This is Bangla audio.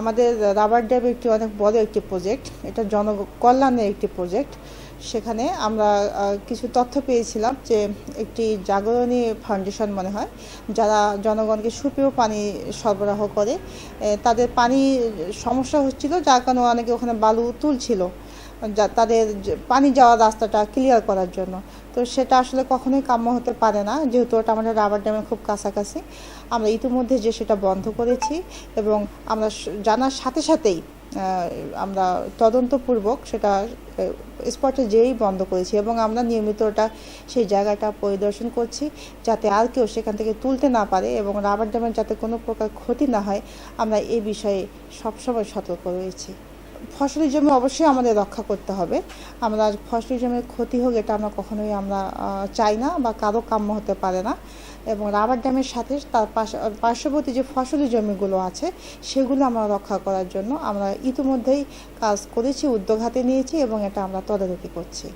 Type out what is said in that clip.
আমাদের রাবার ড্যাব একটি অনেক বড় একটি প্রজেক্ট এটা জনকল্যাণের একটি প্রজেক্ট সেখানে আমরা কিছু তথ্য পেয়েছিলাম যে একটি জাগরণী ফাউন্ডেশন মনে হয়, যারা জনগণকে সুপেয় পানি সরবরাহ করে তাদের পানি সমস্যা হচ্ছিল, যার কারণে অনেকে ওখানে বালু তুলছিল। তাদের পানি যাওয়ার রাস্তাটা ক্লিয়ার করার জন্য। তো সেটা আসলে কখনোই কাম্য হতে পারে না, যেহেতু ওটা আমাদের রাবার ড্যামের খুব কাছাকাছি। আমরা ইতিমধ্যে যে সেটা বন্ধ করেছি এবং আমরা জানার সাথে সাথেই আমরা তদন্তপূর্বক সেটা স্পটে যেয়েই বন্ধ করেছি এবং আমরা নিয়মিত ওটা, সেই জায়গাটা পরিদর্শন করছি যাতে আর কেউ সেখান থেকে তুলতে না পারে এবং রাবার ড্যামের যাতে কোনো প্রকার ক্ষতি না হয়, আমরা এই বিষয়ে সবসময় সতর্ক রয়েছি। ফসলি জমি অবশ্যই আমাদের রক্ষা করতে হবে। আমরা ফসলি জমির ক্ষতি হোক, এটা আমরা কখনোই আমরা চাই না বা কারও কাম্য হতে পারে না। এবং রাবার ড্যামের সাথে তার পার্শ্ববর্তী যে ফসলি জমিগুলো আছে, সেগুলো আমরা রক্ষা করার জন্য আমরা ইতিমধ্যেই কাজ করেছি, উদ্যোগ হাতে নিয়েছি এবং এটা আমরা তদারকি করছি।